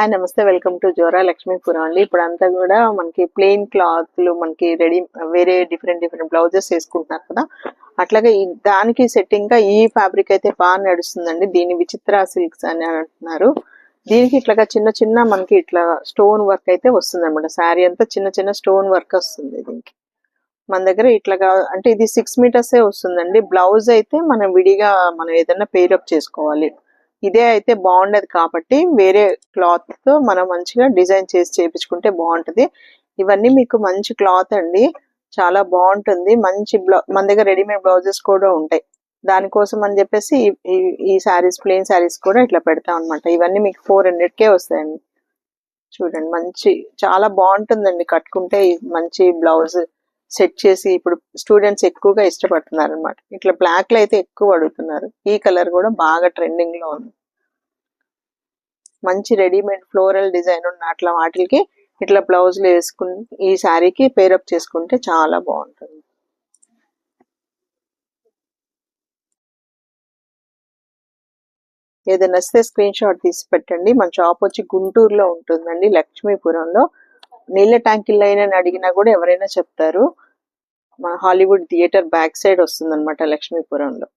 Hi నమస్తే welcome to Zora Lakshmipuram అండి ఇప్పుడు అంతా కూడా మనకి ప్లెయిన్ క్లాత్లు మనకి రెడీ వేరే డిఫరెంట్ డిఫరెంట్ బ్లౌజెస్ వేసుకుంటున్నారు కదా. అట్లాగే దానికి సెట్టింగ్గా ఈ ఫ్యాబ్రిక్ అయితే బాగా నడుస్తుందండి. దీని విచిత్ర సిల్క్స్ అని అంటున్నారు. దీనికి ఇట్లాగా చిన్న చిన్న మనకి ఇట్లా స్టోన్ వర్క్ అయితే వస్తుంది అనమాట శారీ అంతా చిన్న చిన్న స్టోన్ వర్క్ వస్తుంది దీనికి. మన దగ్గర ఇట్లాగా అంటే ఇది సిక్స్ మీటర్స్ వస్తుందండి. బ్లౌజ్ అయితే మనం విడిగా మనం ఏదైనా పేరప్ చేసుకోవాలి. ఇదే అయితే బాగుండదు కాబట్టి వేరే క్లాత్తో మనం మంచిగా డిజైన్ చేసి చేపించుకుంటే బాగుంటది. ఇవన్నీ మీకు మంచి క్లాత్ అండి. చాలా బాగుంటుంది. మంచి బ్లౌ మన దగ్గర రెడీమేడ్ బ్లౌజెస్ కూడా ఉంటాయి. దానికోసం అని చెప్పేసి ఈ- శారీస్ ప్లెయిన్ శారీస్ కూడా ఇట్లా పెడతాం అనమాట ఇవన్నీ మీకు ఫోర్ హండ్రెడ్కే వస్తాయండి. చూడండి మంచి చాలా బాగుంటుందండి. కట్టుకుంటే మంచి బ్లౌజ్ సెట్ చేసి ఇప్పుడు స్టూడెంట్స్ ఎక్కువగా ఇష్టపడుతున్నారు అనమాట ఇట్లా బ్లాక్లో అయితే ఎక్కువ అడుగుతున్నారు. ఈ కలర్ కూడా బాగా ట్రెండింగ్లో ఉంది. మంచి రెడీమేడ్ ఫ్లోరల్ డిజైన్ ఉన్న అట్లా వాటికి ఇట్లా బ్లౌజ్లు వేసుకుని ఈ శారీకి పేరప్ చేసుకుంటే చాలా బాగుంటుంది. ఏదైనా వస్తే స్క్రీన్ షాట్ తీసి పెట్టండి. మన షాప్ వచ్చి గుంటూరులో ఉంటుందండి. లక్ష్మీపురంలో. నీళ్ళ ట్యాంకిల్ అయినా అడిగినా కూడా ఎవరైనా చెప్తారు. మన హాలీవుడ్ థియేటర్ బ్యాక్ సైడ్ వస్తుంది అనమాట లక్ష్మీపురంలో.